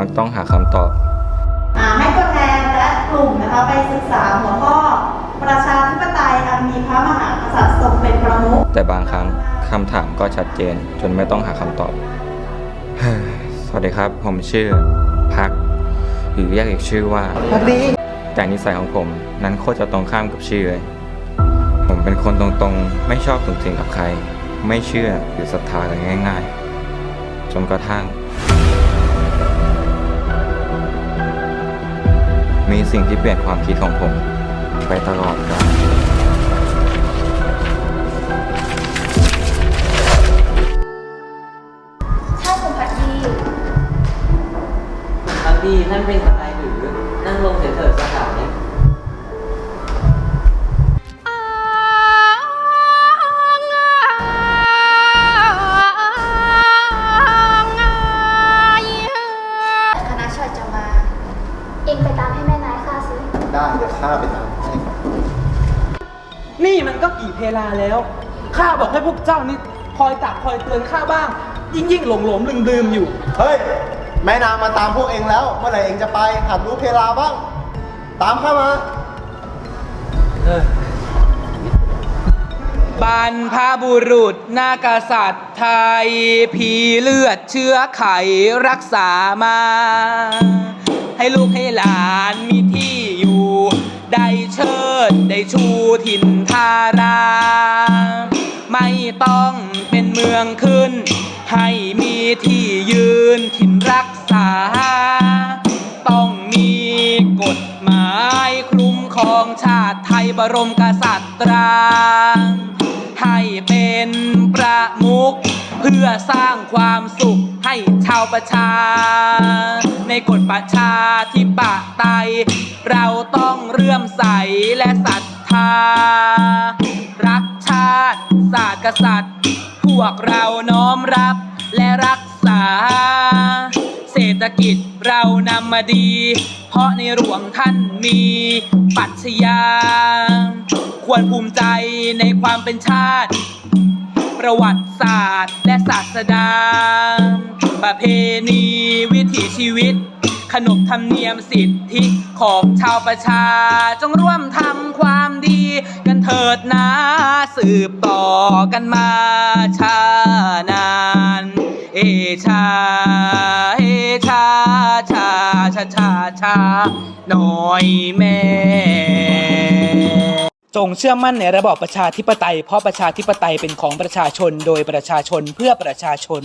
มักต้องหาคำตอบ อ่าให้ตัวแทนและกลุ่มนะคะไปศึกษาหัวข้อ ประชาธิปไตยอันมีพระมหากษัตริย์ทรงเป็นประมุขแต่บางครั้งคำถามก็ชัดเจน จนไม่ต้องหาคำตอบ สวัสดีครับ ผมชื่อพัก หรือเรียกอีกชื่อว่า พักดี แต่นิสัยของผมนั้นโคตรจะตรงข้ามกับชื่อเลย ผมเป็นคนตรงๆ ไม่ชอบสูงสิงกับใคร ไม่เชื่อหรือศรัทธากันง่าย ๆ จนกระทั่ง มีสิ่งที่เปลี่ยนความคิดของผม ไปตลอดกาลใช่คุณพัดดีครับพี่ท่านเป็นอะไร ได้เดี๋ยวข้าไปตามให้นี่มันก็กี่เพลาแล้ว ข้าบอกให้พวกเจ้านี่คอยตักคอยเตือนข้าบ้าง ยิ่งยิ่งหลงหลงลืมลืมๆอยู่ เฮ้ย แม่นางมาตามพวกเองแล้ว เมื่อไหร่เองจะไปหัดรู้เพลาบ้าง ตามข้ามาบรรพบุรุษนากษัตริย์ไทย ผีเลือดเชื้อไขรักษามา ให้ลูกให้หลานมีที่อยู่ได้เชิดได้ชูถิ่นทารา ไม่ต้องเป็นเมืองขึ้น ให้มีที่ยืนถิ่นรักษา ต้องมีกฎหมายคลุมครองชาติไทยบรมกษัตรา ให้เป็นประมุขเพื่อสร้างความสุขให้ชาวประชา ในกฎประชาธิปไตย เราต้อง เรื่อมใสและศรัทธา รักชาติ ศาสตร์กษัตริย์ พวกเราน้อมรับและรักษา เศรษฐกิจเรานำมาดี เพราะในหลวงท่านมีปรัชญาควรภูมิใจในความเป็นชาติ ประวัติศาสตร์และศาสดา ประเพณีวิถีชีวิต ขนบธรรมเนียมสิทธิของชาวประชา จงร่วมทำความดีกันเถิดนะสืบต่อกันมาชานาน เอชา เอชาชาชาชาชาหน่อยแม่จงเชื่อมั่นในระบอบประชาธิปไตย เพราะประชาธิปไตยเป็นของประชาชนโดยประชาชนเพื่อประชาชน